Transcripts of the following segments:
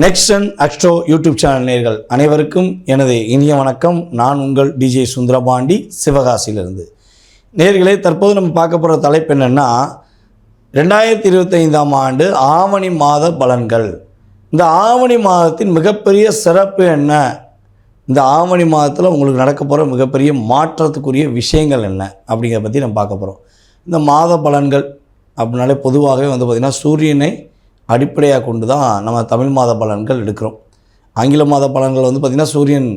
நெக்ஸ்டன் அக்ஸ்ட்ரோ YouTube channel நேர்கள் அனைவருக்கும் எனது இனிய வணக்கம். நான் உங்கள் டிஜே சுந்தரபாண்டி சிவகாசியிலிருந்து. நேர்களே தற்போது நம்ம பார்க்க போகிற தலைப்பு என்னென்னா ரெண்டாயிரத்தி இருபத்தைந்தாம் ஆண்டு ஆவணி மாத பலன்கள். இந்த ஆவணி மாதத்தின் மிகப்பெரிய சிறப்பு என்ன? இந்த ஆவணி மாதத்தில் உங்களுக்கு நடக்க போகிற மிகப்பெரிய மாற்றத்துக்குரிய விஷயங்கள் என்ன? அப்படிங்கிறத பற்றி நம்ம பார்க்க போகிறோம் இந்த மாத பலன்கள் அப்படின்னாலே பொதுவாகவே வந்து பார்த்திங்கன்னா சூரியனை அடிப்படையாக கொண்டு தான் நம்ம தமிழ் மாத பலன்கள் எடுக்கிறோம். ஆங்கில மாத பலன்கள் வந்து பார்த்திங்கன்னா சூரியன்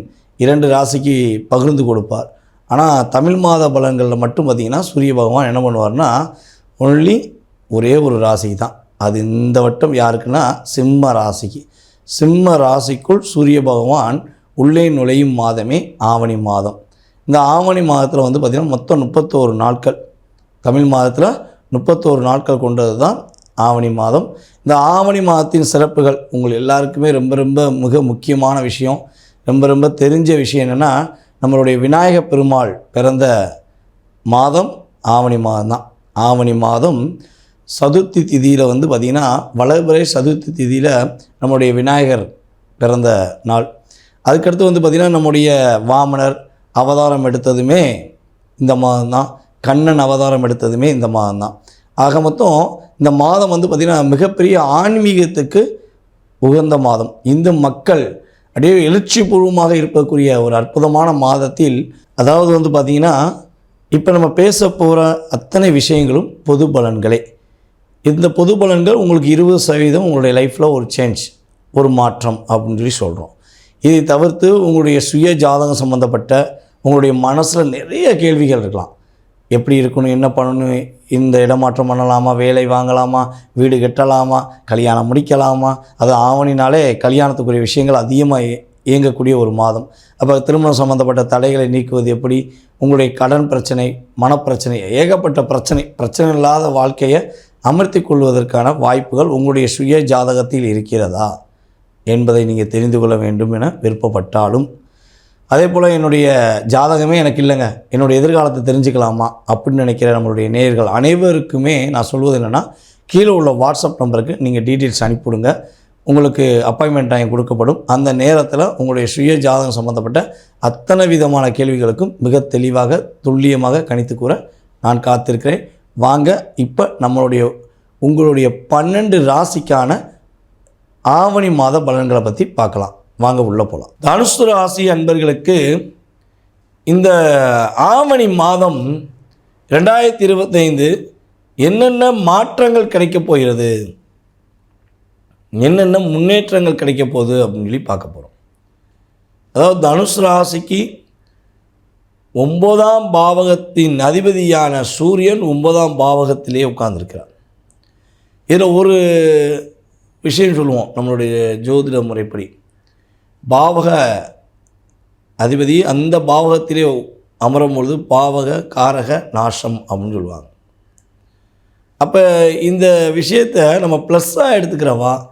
இரண்டு ராசிக்கு பகிர்ந்து கொடுப்பார். ஆனால் தமிழ் மாத பலன்களில் மட்டும் பார்த்திங்கன்னா சூரிய பகவான் என்ன பண்ணுவார்னா ஒன்லி ஒரே ஒரு ராசிக்கு தான் அது இந்த வட்டம் யாருக்குன்னா சிம்ம ராசிக்கு. சிம்ம ராசிக்குள் சூரிய பகவான் உள்ளே நுழையும் மாதமே ஆவணி மாதம். இந்த ஆவணி மாதத்தில் வந்து பார்த்திங்கன்னா மொத்தம் முப்பத்தோரு நாட்கள். தமிழ் மாதத்தில் முப்பத்தோரு நாட்கள் கொண்டது தான் ஆவணி மாதம். இந்த ஆவணி மாதத்தின் சிறப்புகள் உங்கள் எல்லாருக்குமே ரொம்ப ரொம்ப மிக முக்கியமான விஷயம். ரொம்ப ரொம்ப தெரிஞ்ச விஷயம் என்னென்னா நம்மளுடைய விநாயக பெருமாள் பிறந்த மாதம் ஆவணி மாதம் தான் ஆவணி மாதம் சதுர்த்தி திதியில் வந்து பார்த்திங்கன்னா வளர்பிறை சதுர்த்தி திதியில் நம்முடைய விநாயகர் பிறந்த நாள். அதுக்கடுத்து வந்து பார்த்திங்கன்னா நம்முடைய வாமனர் அவதாரம் எடுத்ததுமே இந்த மாதம் தான் கண்ணன் அவதாரம் எடுத்ததுமே இந்த மாதம் தான் ஆக மொத்தம் இந்த மாதம் வந்து பார்த்திங்கன்னா மிகப்பெரிய ஆன்மீகத்துக்கு உகந்த மாதம். இந்து மக்கள் அப்படியே எழுச்சிபூர்வமாக இருக்கக்கூடிய ஒரு அற்புதமான மாதத்தில் அதாவது வந்து பார்த்திங்கன்னா இப்போ நம்ம பேச போகிற அத்தனை விஷயங்களும் பொது பலன்களே. இந்த பொது பலன்கள் உங்களுக்கு இருபது சதவீதம் உங்களுடைய லைஃப்பில் ஒரு சேஞ்ச் ஒரு மாற்றம் அப்படின்னு சொல்லி சொல்கிறோம் இதை தவிர்த்து உங்களுடைய சுய ஜாதகம் சம்மந்தப்பட்ட உங்களுடைய மனசில் நிறைய கேள்விகள் இருக்கலாம். எப்படி இருக்கணும் என்ன பண்ணணும் இந்த இடமாற்றம் பண்ணலாமா? வேலை வாங்கலாமா? வீடு கட்டலாமா? கல்யாணம் முடிக்கலாமா? அது ஆவணினாலே கல்யாணத்துக்குரிய விஷயங்கள் அதிகமாக இயங்கக்கூடிய ஒரு மாதம். அப்போ திருமணம் சம்மந்தப்பட்ட தடைகளை நீக்குவது எப்படி? உங்களுடைய கடன் பிரச்சனை மனப்பிரச்சனை ஏகப்பட்ட பிரச்சனை பிரச்சனை இல்லாத வாழ்க்கையை அமர்த்தி கொள்வதற்கான வாய்ப்புகள் உங்களுடைய சுய ஜாதகத்தில் இருக்கிறதா? என்பதை நீங்கள் தெரிந்து கொள்ள வேண்டும் என விருப்பப்பட்டாலும் அதே போல் என்னுடைய ஜாதகமே எனக்கு இல்லைங்க. என்னுடைய எதிர்காலத்தை தெரிஞ்சுக்கலாமா அப்படின்னு நினைக்கிற நம்மளுடைய நேயர்கள் அனைவருக்குமே நான் சொல்வது என்னென்னா கீழே உள்ள வாட்ஸ்அப் நம்பருக்கு நீங்கள் டீட்டெயில்ஸ் அனுப்பிவிடுங்க. உங்களுக்கு அப்பாயின்மெண்ட் டைம் கொடுக்கப்படும். அந்த நேரத்தில் உங்களுடைய சுய ஜாதகம் சம்மந்தப்பட்ட அத்தனை விதமான கேள்விகளுக்கும் மிக தெளிவாக துல்லியமாக கணித்து கூற நான் காத்திருக்கிறேன். வாங்க இப்போ நம்மளுடைய உங்களுடைய பன்னெண்டு ராசிக்கான ஆவணி மாத பலன்களை பற்றி பார்க்கலாம். வாங்க உள்ளே போகலாம் தனுசு ராசி அன்பர்களுக்கு இந்த ஆவணி மாதம் ரெண்டாயிரத்தி இருபத்தைந்து என்னென்ன மாற்றங்கள் கிடைக்கப் போகிறது? என்னென்ன முன்னேற்றங்கள் கிடைக்க போகுது அப்படின்னு சொல்லி பார்க்க போகிறோம் அதாவது தனுசு ராசிக்கு ஒன்பதாம் பாவகத்தின் அதிபதியான சூரியன் ஒன்பதாம் பாவகத்திலே உட்கார்ந்துருக்கிறார். இதில் ஒரு விஷயம் சொல்லுவோம் நம்மளுடைய ஜோதிட முறைப்படி. பாவக அதிபதி அந்த பாவகத்திலே அமரும் பொழுது பாவக காரக நாசம் அப்படின்னு சொல்லுவாங்க. அப்போ இந்த விஷயத்தை நம்ம ப்ளஸ்ஸாக எடுத்துக்கிறவா?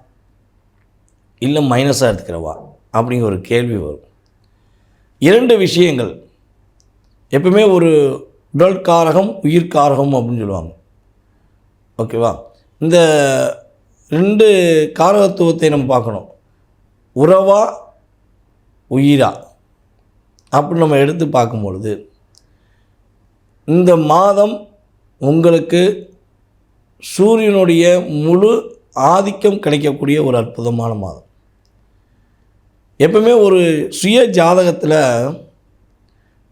இல்லை மைனஸாக எடுத்துக்கிறவா? அப்படிங்கிற ஒரு கேள்வி வரும். இரண்டு விஷயங்கள். எப்பவுமே ஒரு உடல் காரகம் உயிர் காரகம் அப்படின்னு சொல்லுவாங்க. ஓகேவா இந்த ரெண்டு காரகத்துவத்தை நம்ம பார்க்கணும். உறவா உயிரா? அப்படின்னு நம்ம எடுத்து பார்க்கும்பொழுது இந்த மாதம் உங்களுக்கு சூரியனுடைய முழு ஆதிக்கம் கிடைக்கக்கூடிய ஒரு அற்புதமான மாதம். எப்பவுமே ஒரு சுய ஜாதகத்தில்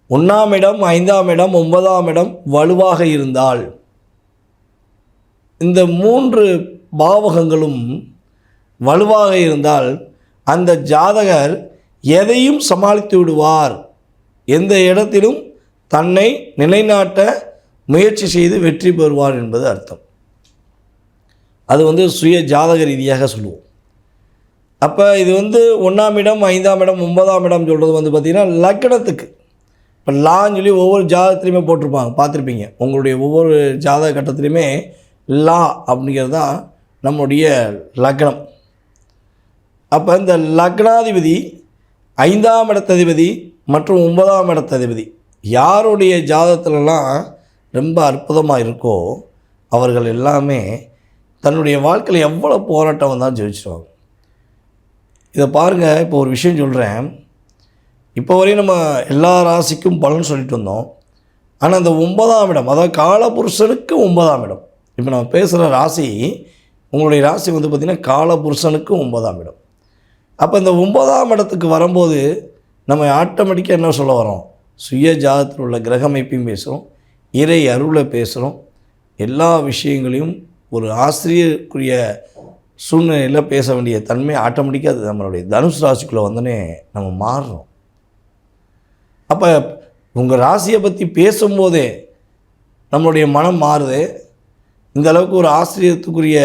ஒன்றாம் இடம் ஐந்தாம் இடம் ஒன்பதாம் இடம் வலுவாக இருந்தால் இந்த மூன்று பாவகங்களும் வலுவாக இருந்தால் அந்த ஜாதகர் எதையும் சமாளித்து விடுவார். எந்த இடத்திலும் தன்னை நிலைநாட்ட முயற்சி செய்து வெற்றி பெறுவார் என்பது அர்த்தம். அது வந்து சுய ஜாதக ரீதியாக சொல்லுவோம். அப்போ இது வந்து ஒன்றாம் இடம் ஐந்தாம் இடம் ஒன்பதாம் இடம் சொல்கிறது வந்து பார்த்திங்கன்னா லக்கணத்துக்கு. இப்போ லான்னு சொல்லி ஒவ்வொரு ஜாதகத்துலையுமே போட்டிருப்பாங்க. பார்த்துருப்பீங்க. உங்களுடைய ஒவ்வொரு ஜாதக கட்டத்துலையுமே லா அப்படிங்கிறது தான் நம்முடைய லக்னம் அப்போ இந்த லக்னாதிபதி ஐந்தாம் இடத்ததிபதி மற்றும் ஒன்பதாம் இடத்ததிபதி. யாருடைய ஜாதகத்துலலாம் ரொம்ப அற்புதமாக இருக்கோ அவர்கள் எல்லாமே தன்னுடைய வாழ்க்கையில் எவ்வளோ போராட்டம் தான் ஜெயிச்சிருவாங்க. இதை பாருங்கள் இப்போ ஒரு விஷயம் சொல்கிறேன். இப்போ வரையும் நம்ம எல்லா ராசிக்கும் பலன் சொல்லிட்டு வந்தோம். ஆனால் அந்த ஒன்பதாம் இடம் அதாவது காலபுருஷனுக்கு ஒன்பதாம் இடம். இப்போ நம்ம பேசுகிற ராசி உங்களுடைய ராசி வந்து பார்த்திங்கன்னா காலபுருஷனுக்கு ஒன்பதாம் இடம். அப்போ இந்த ஒன்பதாம் இடத்துக்கு வரும்போது நம்ம ஆட்டோமேட்டிக்காக என்ன சொல்ல வரோம்? சுய ஜாதத்தில் உள்ள கிரக அமைப்பையும் பேசுகிறோம் இறை அருளை பேசுகிறோம் எல்லா விஷயங்களையும் ஒரு ஆசிரியருக்குரிய சூழ்நிலையில் பேச வேண்டிய தன்மை ஆட்டோமேட்டிக்காக அது நம்மளுடைய தனுஷ் ராசிக்குள்ளே வந்தோடனே நம்ம மாறுறோம். அப்போ உங்கள் ராசியை பற்றி பேசும்போதே நம்மளுடைய மனம் மாறுது. இந்த அளவுக்கு ஒரு ஆசிரியத்துக்குரிய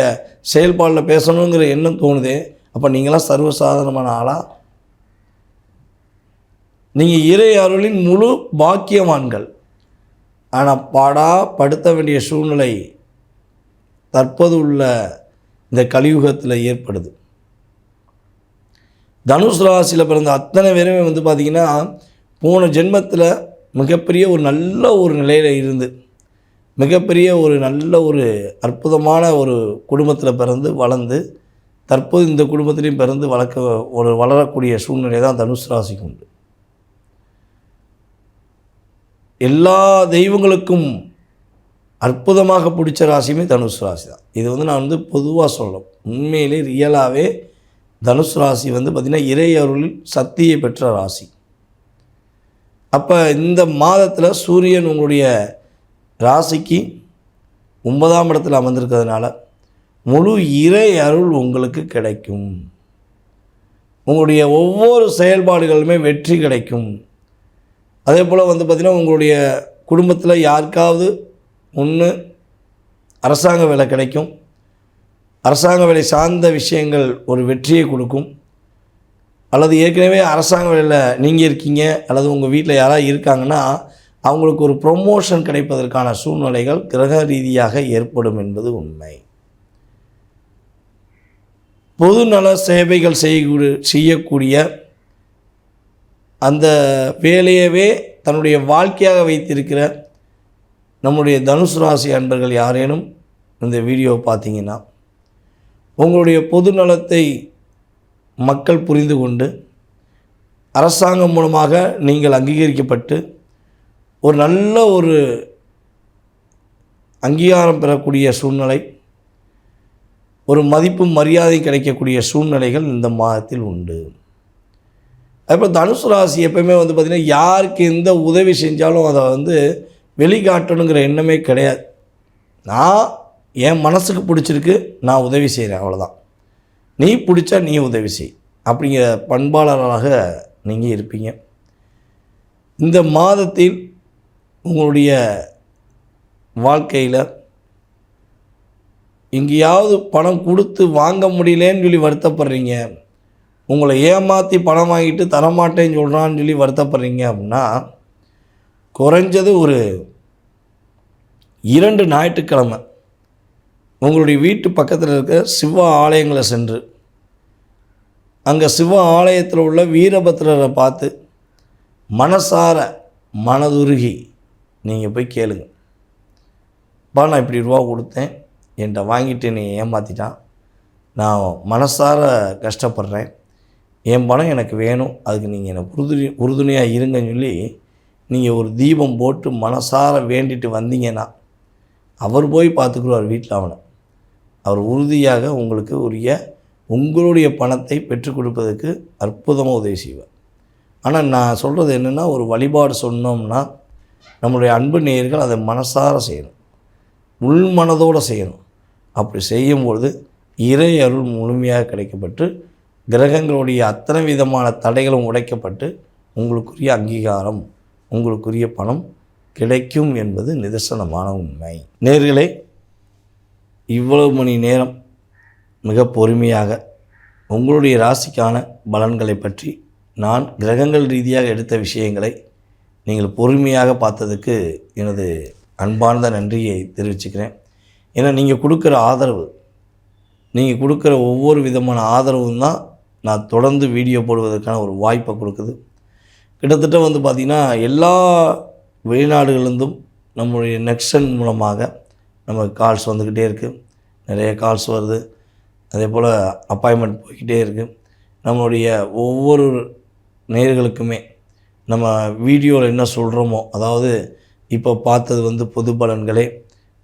செயல்பாடில் பேசணுங்கிற எண்ணம் தோணுது. அப்போ நீங்களாம் சர்வசாதாரணமான ஆளா? நீங்கள் இறை அருளின் முழு பாக்கியவான்கள். ஆனால் பாடா படுத்த வேண்டிய சூழ்நிலை தற்போது உள்ள இந்த கலியுகத்தில் ஏற்படுது. தனுஷ் ராசியில் பிறந்த அத்தனை பேருமே வந்து பார்த்திங்கன்னா போன ஜென்மத்தில் மிகப்பெரிய ஒரு நல்ல ஒரு நிலையில் இருந்து மிகப்பெரிய ஒரு நல்ல ஒரு அற்புதமான ஒரு குடும்பத்தில் பிறந்து வளர்ந்து தற்போது இந்த குடும்பத்திலையும் பிறந்து வளர்க்க ஒரு வளரக்கூடிய சூழ்நிலை தான் தனுஷ் ராசிக்கு உண்டு. எல்லா தெய்வங்களுக்கும் அற்புதமாக பிடிச்ச ராசியுமே தனுஷ் ராசி தான். இது வந்து நான் வந்து பொதுவாக சொல்லணும் உண்மையிலே ரியலாகவே தனுஷ் ராசி வந்து பார்த்திங்கன்னா இறை அருளில் சக்தியை பெற்ற ராசி. அப்போ இந்த மாதத்தில் சூரியன் உங்களுடைய ராசிக்கு ஒன்பதாம் இடத்தில் அமர்ந்திருக்கிறதுனால முழு இறை அருள் உங்களுக்கு கிடைக்கும். உங்களுடைய ஒவ்வொரு செயல்பாடுகளுமே வெற்றி கிடைக்கும். அதே போல் வந்து பார்த்திங்கன்னா உங்களுடைய குடும்பத்தில் யாருக்காவது ஒன்று அரசாங்க வேலை கிடைக்கும். அரசாங்க வேலை சார்ந்த விஷயங்கள் ஒரு வெற்றியை கொடுக்கும். அல்லது ஏற்கனவே அரசாங்க வேலையில் நீங்கள் இருக்கீங்க அல்லது உங்கள் வீட்டில் யாராவது இருக்காங்கன்னா அவங்களுக்கு ஒரு ப்ரொமோஷன் கிடைப்பதற்கான சூழ்நிலைகள் கிரக ரீதியாக ஏற்படும் என்பது உண்மை. பொதுநல சேவைகள் செய்யக்கூடிய செய்யக்கூடிய அந்த வேலையவே தன்னுடைய வாழ்க்கையாக வைத்திருக்கிற நம்முடைய தனுசு ராசி அன்பர்கள் யாரேனும் இந்த வீடியோவை பார்த்தீங்கன்னா உங்களுடைய பொது நலத்தை மக்கள் புரிந்து கொண்டு அரசாங்கம் மூலமாக நீங்கள் அங்கீகரிக்கப்பட்டு ஒரு நல்ல ஒரு அங்கீகாரம் பெறக்கூடிய சூழ்நிலை ஒரு மதிப்பும் மரியாதை கிடைக்கக்கூடிய சூழ்நிலைகள் இந்த மாதத்தில் உண்டு. அதுபோல் தனுசு ராசி எப்பயுமே வந்து பார்த்திங்கன்னா யாருக்கு எந்த உதவி செஞ்சாலும் அதை வந்து வெளிக்காட்டணுங்கிற எண்ணமே கிடையாது. நான் என் மனசுக்கு பிடிச்சிருக்கு நான் உதவி செய்கிறேன் அவ்வளோதான் நீ பிடிச்சா நீ உதவி செய். அப்படிங்கிற பண்பாளராக நீங்கள் இருப்பீங்க. இந்த மாதத்தில் உங்களுடைய வாழ்க்கையில் எங்கேயாவது பணம் கொடுத்து வாங்க முடியலேன்னு சொல்லி வருத்தப்படுறீங்க. உங்களை ஏமாற்றி பணம் வாங்கிட்டு தரமாட்டேன்னு சொல்கிறான்னு சொல்லி வருத்தப்படுறீங்க அப்படின்னா குறைஞ்சது ஒரு இரண்டு ஞாயிற்றுக்கிழமை. உங்களுடைய வீட்டு பக்கத்தில் இருக்க சிவ ஆலயங்களை சென்று அங்கே சிவ ஆலயத்தில் உள்ள வீரபத்ரரை பார்த்து மனசார மனதுருகி நீங்கள் போய் கேளுங்க. பா நான் இப்படி ரூபா கொடுத்தேன். என்கிட்ட வாங்கிட்டு நீ ஏமாற்றிட்டான் நான் மனசார கஷ்டப்படுறேன். என் பணம் எனக்கு வேணும். அதுக்கு நீங்கள் எனக்கு உறுதுணை உறுதுணையாக இருங்கன்னு சொல்லி நீங்கள் ஒரு தீபம் போட்டு மனசார வேண்டிட்டு வந்தீங்கன்னா அவர் போய் பார்த்துக்குருவார் வீட்டில் அவனை. அவர் உறுதியாக உங்களுக்கு உரிய உங்களுடைய பணத்தை பெற்றுக் கொடுப்பதற்கு அற்புதமாக உதவி செய்வார். ஆனால் நான் சொல்கிறது என்னென்னா ஒரு வழிபாடு சொன்னோம்னா நம்மளுடைய அன்பு நேயர்கள் அதை மனசார செய்யணும். உள் மனதோடு செய்யணும். அப்படி செய்யும்பொழுது இறை அருள் முழுமையாக கிடைக்கப்பட்டு கிரகங்களுடைய அத்தனை விதமான தடைகளும் உடைக்கப்பட்டு உங்களுக்குரிய அங்கீகாரம் உங்களுக்குரிய பணம் கிடைக்கும் என்பது நிதர்சனமான உண்மை. நேர்களே இவ்வளவு மணி நேரம் மிக பொறுமையாக உங்களுடைய ராசிக்கான பலன்களை பற்றி நான் கிரகங்கள் ரீதியாக எடுத்த விஷயங்களை நீங்கள் பொறுமையாக பார்த்ததுக்கு எனது அன்பார்ந்த நன்றியை தெரிவிச்சுக்கிறேன். ஏன்னா நீங்கள் கொடுக்குற ஆதரவு நீங்கள் கொடுக்குற ஒவ்வொரு விதமான ஆதரவும் தான் நான் தொடர்ந்து வீடியோ போடுவதற்கான ஒரு வாய்ப்பை கொடுக்குது. கிட்டத்தட்ட வந்து பார்த்திங்கன்னா எல்லா வெளிநாடுகளிலிருந்தும் நம்முடைய நெக்ஷன் மூலமாக நமக்கு கால்ஸ் வந்துக்கிட்டே இருக்குது நிறைய கால்ஸ் வருது. அதே போல் அப்பாயின்மெண்ட் போய்கிட்டே இருக்குது நம்மளுடைய ஒவ்வொரு நேர்களுக்குமே நம்ம வீடியோவில் என்ன சொல்கிறோமோ அதாவது இப்போ பார்த்தது வந்து பொது பலன்களே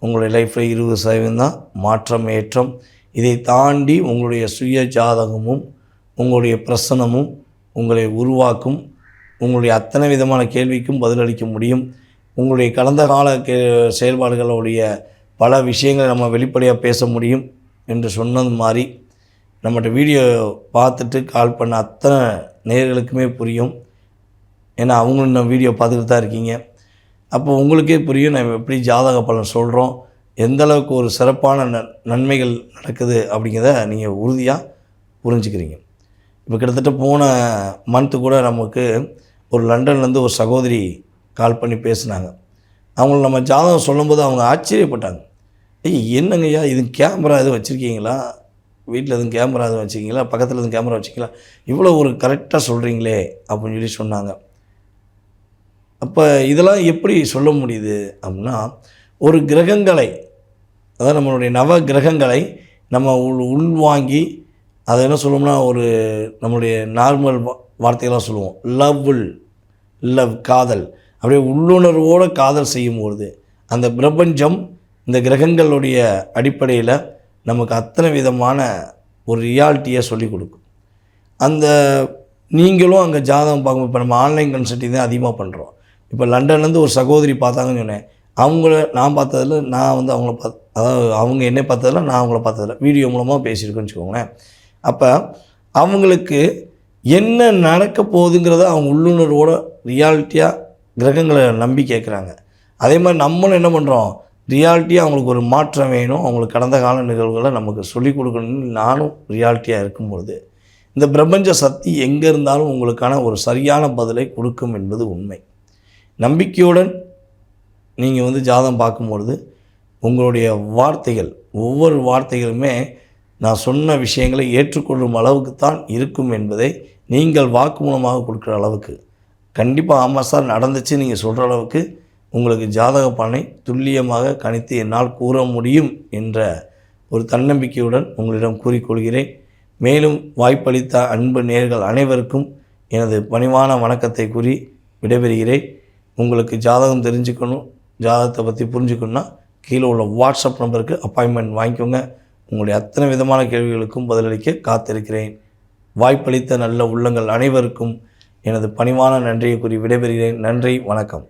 உங்களுடைய லைஃப்பில் இருபது சதவீதம் தான் மாற்றம் ஏற்றம். இதை தாண்டி உங்களுடைய சுய ஜாதகமும் உங்களுடைய பிரசனமும் உங்களை உருவாக்கும் உங்களுடைய அத்தனை விதமான கேள்விக்கும் பதிலளிக்க முடியும். உங்களுடைய கடந்த கால கே செயல்பாடுகளுடைய பல விஷயங்களை நம்ம வெளிப்படையாக பேச முடியும் என்று சொன்னது மாதிரி நம்மகிட்ட வீடியோ பார்த்துட்டு கால் பண்ண அத்தனை நேர்களுக்குமே புரியும். ஏன்னா அவங்களும் நம்ம வீடியோ பார்த்துக்கிட்டு தான் இருக்கீங்க. அப்போ உங்களுக்கே புரியும் நம்ம எப்படி ஜாதக பலன் சொல்கிறோம் எந்தளவுக்கு ஒரு சிறப்பான ந நன்மைகள் நடக்குது அப்படிங்கிறத நீங்கள் உறுதியாக புரிஞ்சுக்கிறீங்க. இப்போ கிட்டத்தட்ட போன மந்த்து கூட நமக்கு ஒரு லண்டன்லேருந்து ஒரு சகோதரி கால் பண்ணி பேசுனாங்க. அவங்கள நம்ம ஜாதகம் சொல்லும்போது அவங்க ஆச்சரியப்பட்டாங்க. ஐய் என்னங்கய்யா இது கேமரா எதுவும் வச்சுருக்கீங்களா? வீட்டில் எதுவும் கேமரா எதுவும் வச்சுக்கிங்களா பக்கத்தில் எதுவும் கேமரா வச்சுக்கிங்களா இவ்வளோ ஒரு கரெக்டாக சொல்கிறீங்களே அப்படின்னு சொல்லி சொன்னாங்க. அப்போ இதெல்லாம் எப்படி சொல்ல முடியுது அப்படின்னா ஒரு கிரகங்களை அதாவது நம்மளுடைய நவ கிரகங்களை நம்ம உள் உள்வாங்கி அதை என்ன சொல்லுவோம்னா ஒரு நம்மளுடைய நார்மல் வார்த்தைகளாக சொல்லுவோம். லவ்வில் லவ் காதல். அப்படியே உள்ளுணர்வோடு காதல் செய்யும்பொழுது அந்த பிரபஞ்சம் இந்த கிரகங்களுடைய அடிப்படையில் நமக்கு அத்தனை விதமான ஒரு ரியாலிட்டியை சொல்லிக் கொடுக்கும். அந்த நீங்களும் அங்கே ஜாதகம் பார்க்கும்போது இப்போ நம்ம ஆன்லைன் கன்சல்ட்டிங் தான் அதிகமாக பண்ணுறோம் இப்போ லண்டன்லேருந்து ஒரு சகோதரி பார்த்தாங்கன்னு சொன்னேன். அவங்கள நான் பார்த்ததில் நான் வந்து அவங்கள பார்த்து அதாவது அவங்க என்னை பார்த்ததில் நான் அவங்கள பார்த்ததில்ல வீடியோ மூலமாக பேசியிருக்கேன்னு வச்சுக்கோங்களேன். அப்போ அவங்களுக்கு என்ன நடக்க போகுதுங்கிறத அவங்க உள்ளுணர்வோட ரியாலிட்டியாக கிரகங்களை நம்பி கேட்குறாங்க. அதே மாதிரி நம்மளும் என்ன பண்ணுறோம் ரியாலிட்டியாக அவங்களுக்கு ஒரு மாற்றம் வேணும். அவங்களுக்கு கடந்த கால நிகழ்வுகளை நமக்கு சொல்லிக் கொடுக்கணும்னு நானும் ரியாலிட்டியாக இருக்கும்பொழுது இந்த பிரபஞ்ச சக்தி எங்கே இருந்தாலும் உங்களுக்கான ஒரு சரியான பதிலை கொடுக்கும் என்பது உண்மை. நம்பிக்கையுடன் நீங்கள் வந்து ஜாதகம் பார்க்கும்பொழுது உங்களுடைய வார்த்தைகள் ஒவ்வொரு வார்த்தைகளுமே நான் சொன்ன விஷயங்களை ஏற்றுக்கொள்ளும் அளவுக்கு தான் இருக்கும் என்பதை நீங்கள் வாக்குமூலமாக கொடுக்குற அளவுக்கு. கண்டிப்பாக ஆமாம் சார் நடந்துச்சு நீங்கள் சொல்கிற அளவுக்கு உங்களுக்கு ஜாதக பலனை துல்லியமாக கணித்து என்னால் கூற முடியும் என்ற ஒரு தன்னம்பிக்கையுடன் உங்களிடம் கூறிக்கொள்கிறேன். மேலும் வாய்ப்பளித்த அன்பு நேர்கள் அனைவருக்கும் எனது பணிவான வணக்கத்தை கூறி விடைபெறுகிறேன். உங்களுக்கு ஜாதகம் தெரிஞ்சுக்கணும் ஜாதகத்தை பற்றி புரிஞ்சுக்கணுன்னா கீழே உள்ள வாட்ஸ்அப் நம்பருக்கு அப்பாயின்மெண்ட் வாங்கிக்கோங்க. உங்களுடைய அத்தனை விதமான கேள்விகளுக்கும் பதிலளிக்க காத்திருக்கிறேன். வாய்ப்பளித்த நல்ல உள்ளங்கள் அனைவருக்கும் எனது பணிவான நன்றியை கூறி விடைபெறுகிறேன். நன்றி வணக்கம்.